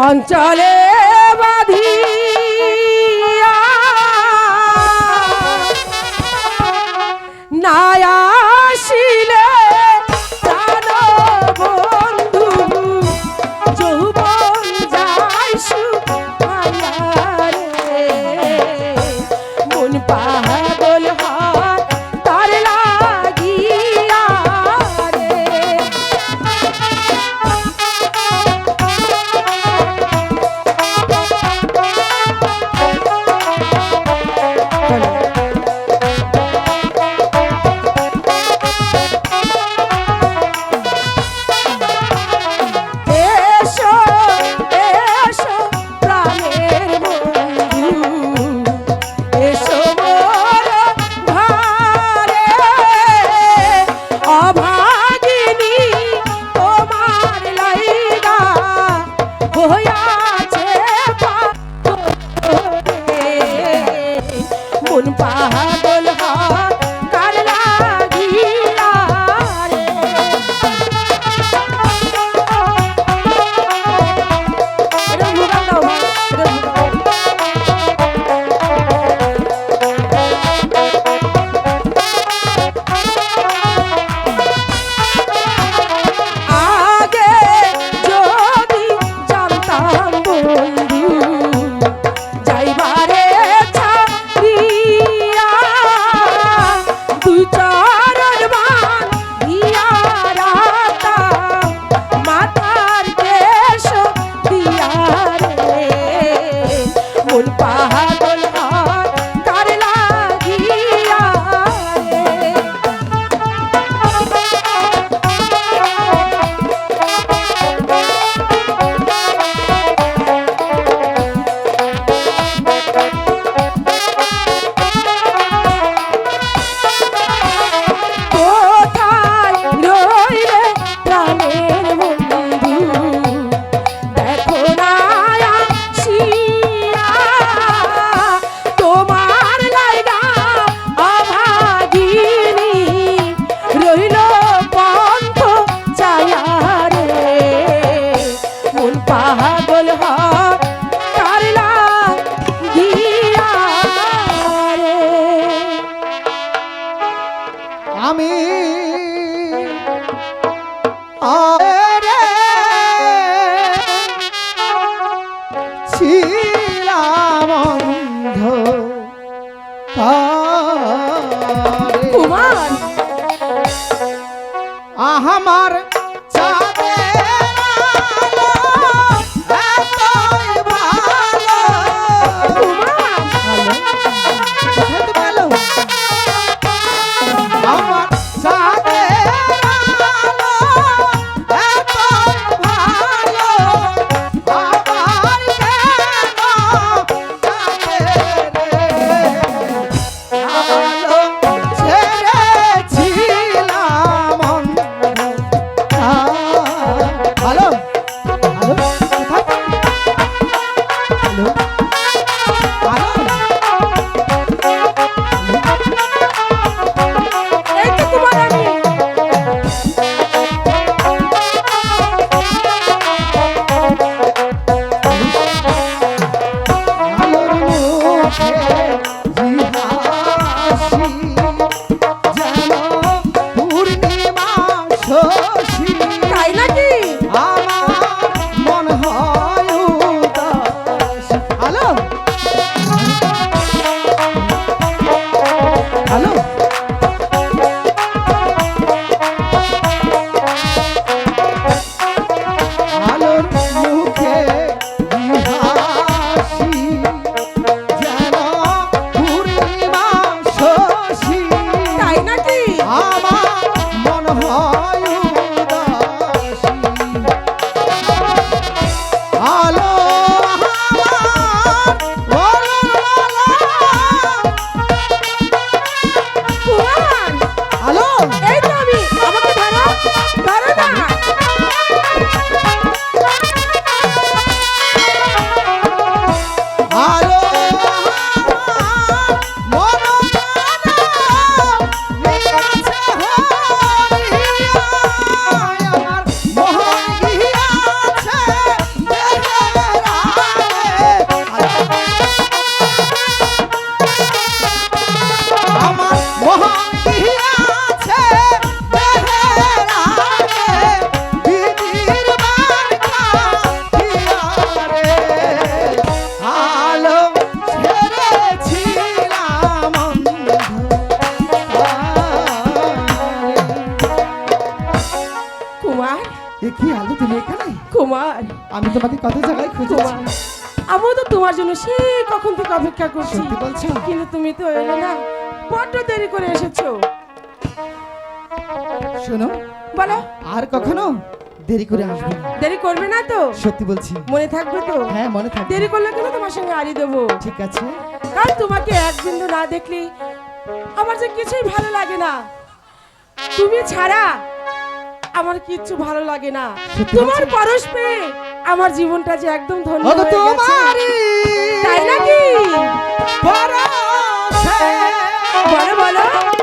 অঞ্চলে বাঁধিয়া ছিলাম অন্ধ। কুমার আমার তোমাকে কত জায়গায় খুঁজেছি। আমিও তো তোমার জন্য সে কখন থেকে অপেক্ষা করছি। কিন্তু তুমি তো এলে না বড্ড দেরি করে এসেছ। শোনো বলো। আর কখনো দেরি করে আসবে দেরি করবে না তো? সত্যি বলছি। মনে থাকবে তো? হ্যাঁ মনে থাকবে। দেরি করলে কেন তোমার সঙ্গে আড়ি দেবো? ঠিক আছে। কারণ তোমাকে এক বিন্দু না দেখলে আমার যে কিছুই ভালো লাগে না। তুমি ছাড়া আমার কিচ্ছু ভালো লাগে না। তোমার? পরশ পেয়ে আমার জীবনটা যে একদম ধন্য হয়ে গেছে। তাই নাকি? বলো বলো।